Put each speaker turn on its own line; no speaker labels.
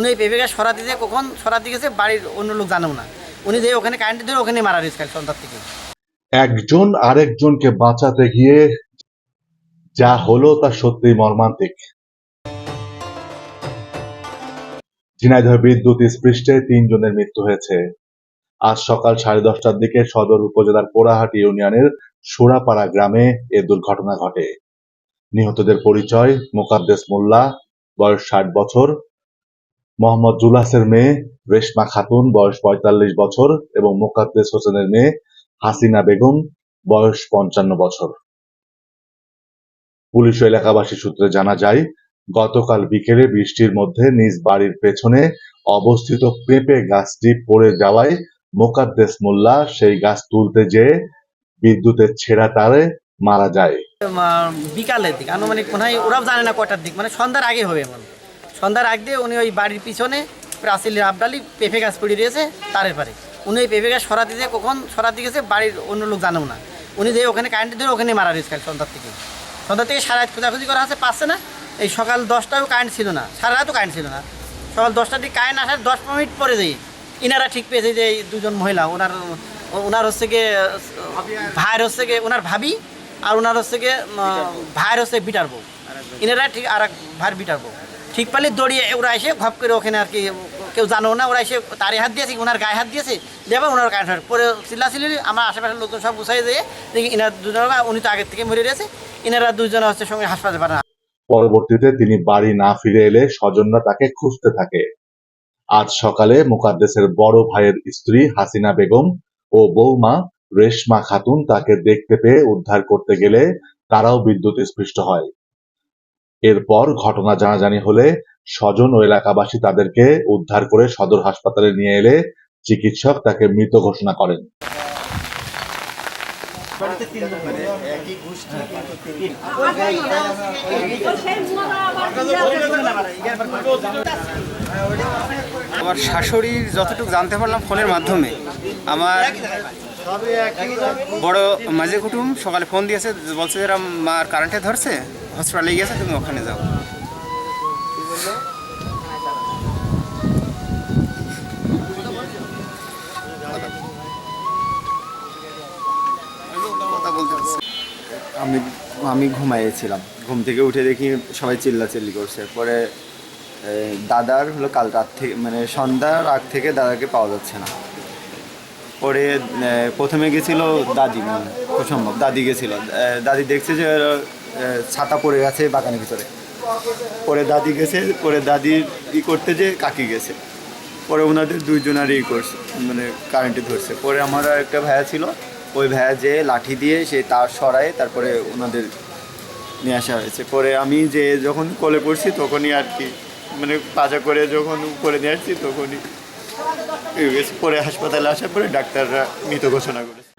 উনি এই পেঁপে গাছ সরাতে দিয়ে কখন সরাতে গেছে, বাড়ির অন্য লোক জানেও না। উনি যে ওখানে কারেন্ট ধরে ওখানে মারা গেছে সন্ধ্যার থেকে
একজন আরেকজনকে বাঁচাতে গিয়ে যা হলো তা সত্যিই মর্মান্তিক। ঝিনাইদহ বিদ্যুৎ স্পৃষ্টে তিনজনের মৃত্যু হয়েছে। আজ সকাল সাড়ে দশটার দিকে সদর উপজেলার পোড়াহাটি ইউনিয়নের সুরাপাড়া গ্রামে এ দুর্ঘটনা ঘটে। নিহতদের পরিচয়, মোকাদ্দেস মোল্লা, বয়স ষাট বছর মোহাম্মদ জুলাসের মেয়ে, রেশমা খাতুন, বয়স পঁয়তাল্লিশ বছর, এবং মোকাদ্দেস হোসেনের মেয়ে, হাসিনা বেগম, বয়স পঞ্চান্ন বছর। পুলিশ এলাকাবাসী সূত্রে জানা যায়, গতকাল বিকেলে বৃষ্টির মধ্যে নিজ বাড়ির পেছনে অবস্থিত পেঁপে গাছটি পড়ে যাওয়ায় মোকাদ্দেস মোল্লা সেই গাছ তুলতে যেয়ে বিদ্যুতের ছেঁড়া তারে মারা যায়।
বিকালের দিক, আনুমানিক মনে হয় ওরাও জানে না কটার দিক মানে সন্ধ্যার আগে হবে এমন। সন্ধ্যার আগ দিয়ে উনি ওই বাড়ির পিছনে প্রাচীলের আবডালি পেঁপে গাছ পড়ে রয়েছে তারের পারে। উনি ওই পেঁপে গাছ সরাতে দিয়ে কখন সরাতে গেছে বাড়ির অন্য লোক জানেও না। উনি যে ওখানে কারেন্ট ধরে ওখানে মারা গেছে কাল সন্ধ্যার থেকে। সন্ধ্যার থেকে সারা রাত খোঁজাখুঁজি করা আছে, পাচ্ছে না। এই সকাল দশটাও কারেন্ট ছিল না, সারা রাতও কারেন্ট ছিল না। সকাল দশটার দিকে কারেন্ট আসার দশ মিনিট পরে যাই ইনারা ঠিক পেয়েছে যে এই দুজন মহিলা, ওনার ওনার হচ্ছে গিয়ে, ভাইয়ের হচ্ছে গিয়ে ওনার ভাবি আর ওনার হচ্ছে গিয়ে ভাইয়ের হচ্ছে বিটার বউ। ইনারা ঠিক আর এক ভাইয়ের বিটার বউ। ঠিক পালি দড়িয়ে ওরা এসে ভাব করে ওখানে আর কি কেউ জানো না ওরা এসে তারে হাত দিয়েছে ওনার গায়ে হাত দিয়েছে, দেবে ওনার গায়ে হাত পরে চিল্লাচিল্লি আমার আশেপাশের লোকজন সব গুছাই দিয়ে দেখি ইনার দুজন উনি তো আগের থেকে মরে রয়েছে, ইনারা দুজন হচ্ছে সঙ্গে হাসপাতালে পাঠানো
পরবর্তীতে তিনি বাড়ি না ফিরে এলে স্বজনরা তাকে খুঁজতে থাকে। আজ সকালে মুকাদ্দেসের বড় ভাইয়ের স্ত্রী হাসিনা বেগম ও বৌমা রেশমা খাতুন তাকে দেখতে পেয়ে উদ্ধার করতে গেলে তারাও বিদ্যুৎ স্পৃষ্ট হয়। এরপর ঘটনা জানাজানি হলে স্বজন ও এলাকাবাসী তাদেরকে উদ্ধার করে সদর হাসপাতালে নিয়ে এলে চিকিৎসক তাকে মৃত ঘোষণা করেন।
আমার শাশুড়ির যতটুকু জানতে পারলাম ফোনের মাধ্যমে, আমার বড় মাঝে কুটুম সকালে ফোন দিয়েছে, বলছে যে মার কারেন্টে ধরছে। হসপিটালে গিয়েছে তুমি ওখানে যাও। কথা বলতে
আমি আমি ঘুমাইয়েছিলাম ঘুম থেকে উঠে দেখি সবাই চিল্লাচিল্লি করছে। পরে দাদার হলো কাল রাত থেকে মানে সন্ধ্যার আগ থেকে দাদাকে পাওয়া যাচ্ছে না। পরে প্রথমে গেছিল দাদি মানে সম্ভব দাদি গেছিল। দাদি দেখছে যে ছাতা পড়ে গেছে বাগানের ভিতরে। পরে দাদি গেছে, পরে দাদির ই করতে যে কাকি গেছে। পরে ওনাদের দুইজনারই ই করছে মানে কারেন্টে ধরছে। পরে আমার একটা ভাইয়া ছিল, ওই ভাইয়া যে লাঠি দিয়ে সে তার সরায়, তারপরে ওনাদের নিয়ে আসা হয়েছে। পরে আমি যে যখন কোলে পড়ছি তখনই আর কি মানে পাজা করে যখন উপরে নিয়ে আসছি তখনই পরে হাসপাতালে আসার পরে ডাক্তাররা মৃত ঘোষণা করেছে।